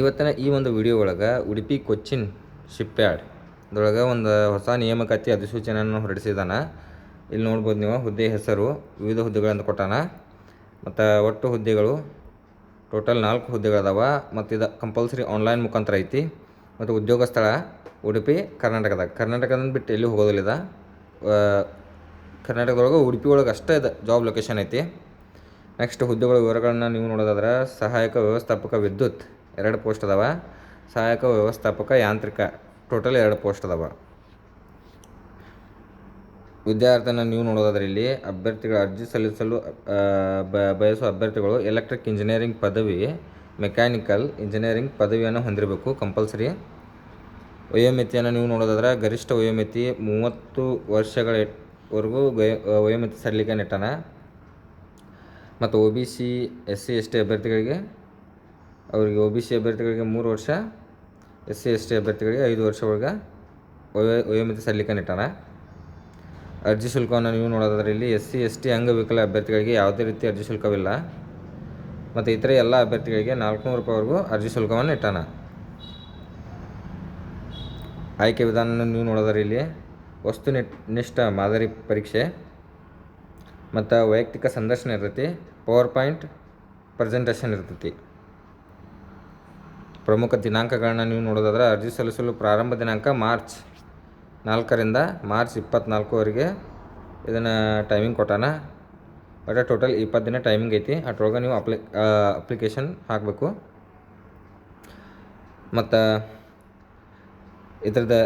ಇವತ್ತಿನ ಈ ಒಂದು ವಿಡಿಯೋ ಒಳಗೆ ಉಡುಪಿ ಕೊಚ್ಚಿನ್ ಶಿಪ್ ಯಾರ್ಡ್ ಅದರೊಳಗೆ ಒಂದು ಹೊಸ ನೇಮಕಾತಿ ಅಧಿಸೂಚನೆಯನ್ನು ಹೊರಡಿಸಿದಾನ. ಇಲ್ಲಿ ನೋಡ್ಬೋದು ನೀವು ಹುದ್ದೆ ಹೆಸರು, ವಿವಿಧ ಹುದ್ದೆಗಳನ್ನು ಕೊಟ್ಟಾನ. ಮತ್ತು ಒಟ್ಟು ಹುದ್ದೆಗಳು ಟೋಟಲ್ ನಾಲ್ಕು ಹುದ್ದೆಗಳದಾವ. ಮತ್ತು ಇದು ಕಂಪಲ್ಸರಿ ಆನ್ಲೈನ್ ಮುಖಾಂತರ ಐತಿ. ಮತ್ತು ಉದ್ಯೋಗ ಸ್ಥಳ ಉಡುಪಿ, ಕರ್ನಾಟಕದಾಗ. ಕರ್ನಾಟಕದಿಂದ ಬಿಟ್ಟು ಎಲ್ಲಿ ಹೋಗೋದಿಲ್ಲ ಇದು. ಕರ್ನಾಟಕದೊಳಗೆ ಉಡುಪಿ ಒಳಗೆ ಅಷ್ಟೇ ಇದು ಜಾಬ್ ಲೊಕೇಶನ್ ಐತಿ. ನೆಕ್ಸ್ಟ್ ಹುದ್ದೆಗಳ ವಿವರಗಳನ್ನ ನೀವು ನೋಡೋದಾದ್ರೆ ಸಹಾಯಕ ವ್ಯವಸ್ಥಾಪಕ ವಿದ್ಯುತ್. ಎರಡು ಪೋಸ್ಟ್ ಅದಾವ. ಸಹಾಯಕ ವ್ಯವಸ್ಥಾಪಕ ಯಾಂತ್ರಿಕ, ಟೋಟಲ್ ಎರಡು ಪೋಸ್ಟ್ ಅದಾವ. ವಿದ್ಯಾರ್ಥಿನ ನೀವು ನೋಡೋದಾದ್ರೆ ಇಲ್ಲಿ ಅಭ್ಯರ್ಥಿಗಳ ಅರ್ಜಿ ಸಲ್ಲಿಸಲು ಬಯಸುವ ಅಭ್ಯರ್ಥಿಗಳು ಎಲೆಕ್ಟ್ರಿಕ್ ಇಂಜಿನಿಯರಿಂಗ್ ಪದವಿ ಮೆಕ್ಯಾನಿಕಲ್ ಇಂಜಿನಿಯರಿಂಗ್ ಪದವಿಯನ್ನು ಹೊಂದಿರಬೇಕು ಕಂಪಲ್ಸರಿ ವಯೋಮಿತಿಯನ್ನು ನೀವು ನೋಡೋದಾದ್ರೆ ಗರಿಷ್ಠ ವಯೋಮಿತಿ ಮೂವತ್ತು ವರ್ಷಗಳವರೆಗೂ ವರೆಗೂ ವಯೋಮಿತಿ ಸಲ್ಲಿಕೆ ನೆಟ್ಟನ. ಮತ್ತು O B C S C S T ಅಭ್ಯರ್ಥಿಗಳಿಗೆ ಅವರಿಗೆ ಒ ಬಿ ಸಿ ಅಭ್ಯರ್ಥಿಗಳಿಗೆ ಮೂರು ವರ್ಷ ಎಸ್ ಸಿ ಎಸ್ ಟಿ ಅಭ್ಯರ್ಥಿಗಳಿಗೆ ಐದು ವರ್ಷ ಒಳಗೆ ವಯೋ ವಯೋಮಿತಿ ಸಲ್ಲಿಕೆ ನೀಟಾರ ಅರ್ಜಿ ಶುಲ್ಕವನ್ನು ನೀವು ನೋಡೋದಾದ್ರೆ ಇಲ್ಲಿ ಎಸ್ ಸಿ ಎಸ್ ಟಿ ಅಂಗವಿಕಲ ಅಭ್ಯರ್ಥಿಗಳಿಗೆ ಯಾವುದೇ ರೀತಿ ಅರ್ಜಿ ಶುಲ್ಕವಿಲ್ಲ. ಮತ್ತು ಇತರೆ ಎಲ್ಲ ಅಭ್ಯರ್ಥಿಗಳಿಗೆ ನಾಲ್ಕುನೂರು ರೂಪಾಯಿವರೆಗೂ ಅರ್ಜಿ ಶುಲ್ಕವನ್ನು ಇಟ್ಟಾನ ಆಯ್ಕೆ ವಿಧಾನ ನೀವು ನೋಡೋದಾದ್ರೆ ಇಲ್ಲಿ ವಸ್ತು ನಿಷ್ಠ ಮಾದರಿ ಪರೀಕ್ಷೆ, ಮತ್ತು ವೈಯಕ್ತಿಕ ಸಂದರ್ಶನ ಇರ್ತೈತಿ, ಪವರ್ ಪಾಯಿಂಟ್ ಪ್ರೆಸೆಂಟೇಷನ್ ಇರ್ತೈತಿ. ಪ್ರಮುಖ ದಿನಾಂಕಗಳನ್ನ ನೀವು ನೋಡೋದಾದ್ರೆ ಅರ್ಜಿ ಸಲ್ಲಿಸಲು ಪ್ರಾರಂಭ ದಿನಾಂಕ ಮಾರ್ಚ್ ನಾಲ್ಕರಿಂದ ಮಾರ್ಚ್ ಇಪ್ಪತ್ತ್ನಾಲ್ಕುವರೆಗೆ ಇದನ್ನು ಟೈಮಿಂಗ್ ಕೊಟ್ಟಾನ. ಬಟ್ ಟೋಟಲ್ ಇಪ್ಪತ್ತು ದಿನ ಟೈಮಿಂಗ್ ಐತಿ. ಅಟ್ರೊಳಗೆ ನೀವು ಅಪ್ಲಿ ಅಪ್ಲಿಕೇಶನ್ ಹಾಕಬೇಕು. ಮತ್ತು ಇದ್ರದ್ದು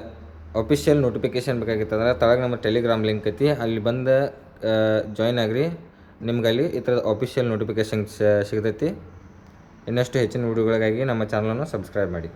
ಅಫಿಷಿಯಲ್ ನೋಟಿಫಿಕೇಶನ್ ಬೇಕಾಗಿತ್ತಂದ್ರೆ ತಳಗೆ ನಮ್ಮ ಟೆಲಿಗ್ರಾಮ್ ಲಿಂಕ್ ಐತಿ. ಅಲ್ಲಿ ಬಂದು ಜಾಯ್ನ್ ಆಗ್ರಿ. ನಿಮ್ಗೆ ಅಲ್ಲಿ ಈ ಥರದ ಅಫಿಷಿಯಲ್ ನೋಟಿಫಿಕೇಷನ್ ಸಿಗ್ತೈತಿ. ಇನ್ನಷ್ಟು ಹೆಚ್ಚಿನ ವಿಡಿಯೋಗಳಿಗಾಗಿ ನಮ್ಮ ಚಾನಲನ್ನು ಸಬ್ಸ್ಕ್ರೈಬ್ ಮಾಡಿ.